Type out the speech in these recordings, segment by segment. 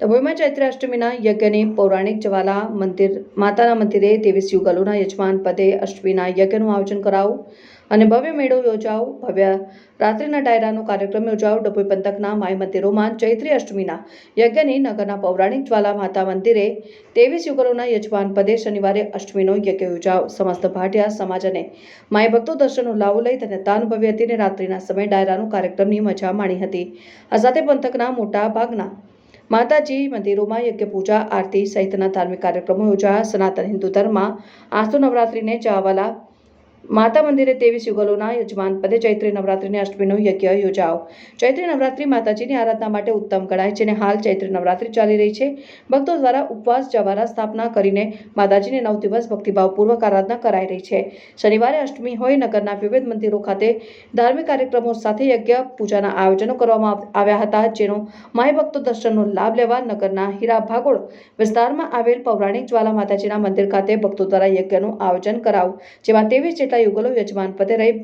ડભોઈમાં ચૈત્ર અષ્ટમીના યજ્ઞની પૌરાણિક જવાલા મંદિર, માતાના મંદિરે ત્રેવીસ યુગલોના યજમાન પદે અષ્ટમીના યજ્ઞનું આયોજન કરાવું અને ભવ્ય મેળો યોજાઓ ભવ્ય રાત્રિના ડાયરાનો કાર્યક્રમ યોજાઓ ડભોઈ પંથકના માય મંદિરોમાં ચૈત્રી અષ્ટમીના યજ્ઞની નગરના પૌરાણિક જ્વાલા માતા મંદિરે ત્રેવીસ યુગલોના યજમાન પદે શનિવારે અષ્ટમીનો યજ્ઞ યોજાવ. સમસ્ત ભાટિયા સમાજ અને માય ભક્તો દર્શનનો લાવો લઈ ધન્યતા અનુભવી હતી અને રાત્રિના સમય ડાયરાનો કાર્યક્રમની મજા માણી હતી. આ સાથે પંથકના મોટા ભાગના માતાજી મંદિરોમાં યજ્ઞ પૂજા, આરતી સહિતના ધાર્મિક કાર્યક્રમો યોજાયા. સનાતન હિન્દુ ધર્મમાં આસ્તો નવરાત્રિને ચાવાલા માતા મંદિરે ત્રેવીસ યુગલોના યજમાન પદે ચૈત્રી નવરાત્રિની અષ્ટમીનો યજ્ઞ યોજાવ ચૈત્રી નવરાત્રિ માતાજીની આરાધના માટે ઉત્તમ ગણાય છે અને હાલ ચૈત્રી નવરાત્રિ ચાલી રહી છે. ભક્તો દ્વારા ઉપવાસ જવારા સ્થાપના કરીને માતાજીને નવ દિવસ ભક્તિભાવપૂર્વક આરાધના કરાઈ રહી છે. શનિવારે અષ્ટમી હોય નગરના વિવિધ મંદિરો ખાતે ધાર્મિક કાર્યક્રમો સાથે યજ્ઞ પૂજાના આયોજનો કરવામાં આવ્યા હતા, જેનો માય ભક્તો દર્શનનો લાભ લેવા નગરના હીરા ભાગોળ વિસ્તારમાં આવેલ પૌરાણિક જ્વાલા માતાજીના મંદિર ખાતે ભક્તો દ્વારા યજ્ઞનું આયોજન કરાવું. જેમાં ત્રેવીસ જેટલા યુગલો યજમાન પદે રહી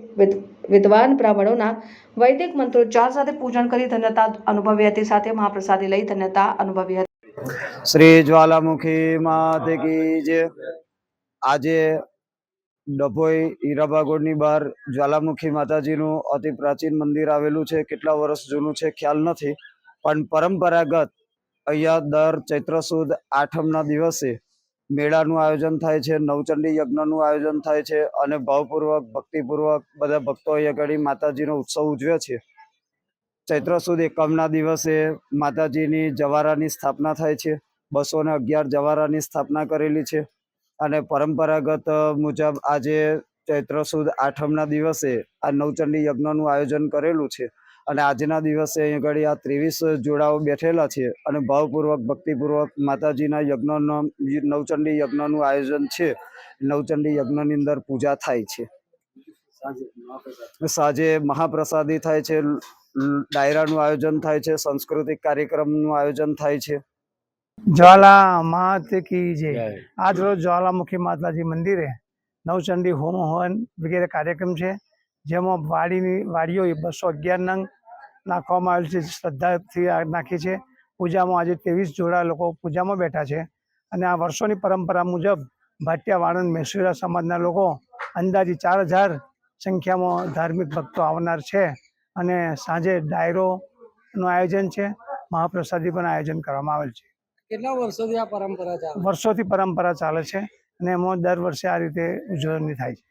વિદ્વાન બ્રાહ્મણોના વૈદિક મંત્રોચ્ચાર સાથે પૂજન કરી ધન્યતા અનુભવી હતી, સાથે મહાપ્રસાદી લઈ ધન્યતા અનુભવી હતી. શ્રી જ્વાલામુખી માતે કી જે આજે ડભોઈ હીરાબાગોળની બહાર જ્વાલામુખી માતાજીનું અતિ પ્રાચીન મંદિર આવેલું છે, કેટલા વર્ષ જૂનું છે ખ્યાલ નથી, પણ પરંપરાગત અહીંયા દર ચૈત્ર સુદ આઠમના દિવસે મેળાનું આયોજન થાય છે, નવચંડી યજ્ઞનું આયોજન થાય છે અને ભાવપૂર્વક, ભક્તિપૂર્વક બધા ભક્તો અહીંયા આગળ માતાજીનો ઉત્સવ ઉજવે છે. ચૈત્ર સુદ એકમના દિવસે માતાજીની જવારાની સ્થાપના થાય છે. બસો ને અગિયાર જવારાની સ્થાપના કરેલી છે અને પરંપરાગત મુજબ આજે ચૈત્ર સુદ આઠમના દિવસે આ નવચંડી યજ્ઞનું આયોજન કરેલું છે. અને આજના દિવસે અહીં આગળ આ ત્રેવીસ જોડાઓ બેઠેલા છે અને ભાવપૂર્વક ભક્તિપૂર્વક માતાજીના યજ્ઞનો નવચંડી યજ્ઞનું આયોજન છે. નવચંડી યજ્ઞની અંદર પૂજા થાય છે. સાંજે મહાપ્રસાદી થાય છે ડાયરાનું આયોજન થાય છે સાંસ્કૃતિક કાર્યક્રમનું આયોજન થાય છે. જ્વાલા માત કી જય. આજ રોજ જ્વાલામુખી માતાજી મંદિરે નવચંડી હોમ હવન વગેરે કાર્યક્રમ છે જેમાં વાડીની વાડીઓ બસો અગિયાર નંગ નાખવામાં આવેલ છે શ્રદ્ધાથી નાખી છે. પૂજામાં આજે ત્રેવીસ જોડા લોકો પૂજામાં બેઠા છે અને આ વર્ષોની પરંપરા મુજબ ભાટિયા વાણંદ મેસુરા સમાજના લોકો અંદાજે ચાર હજાર સંખ્યામાં ધાર્મિક ભક્તો આવનાર છે અને સાંજે ડાયરોનું આયોજન છે મહાપ્રસાદી પણ આયોજન કરવામાં આવેલ છે. કેટલા વર્ષોથી આ પરંપરા ચાલે? વર્ષોથી પરંપરા ચાલે છે અને એમાં દર વર્ષે આ રીતે ઉજવણી થાય છે.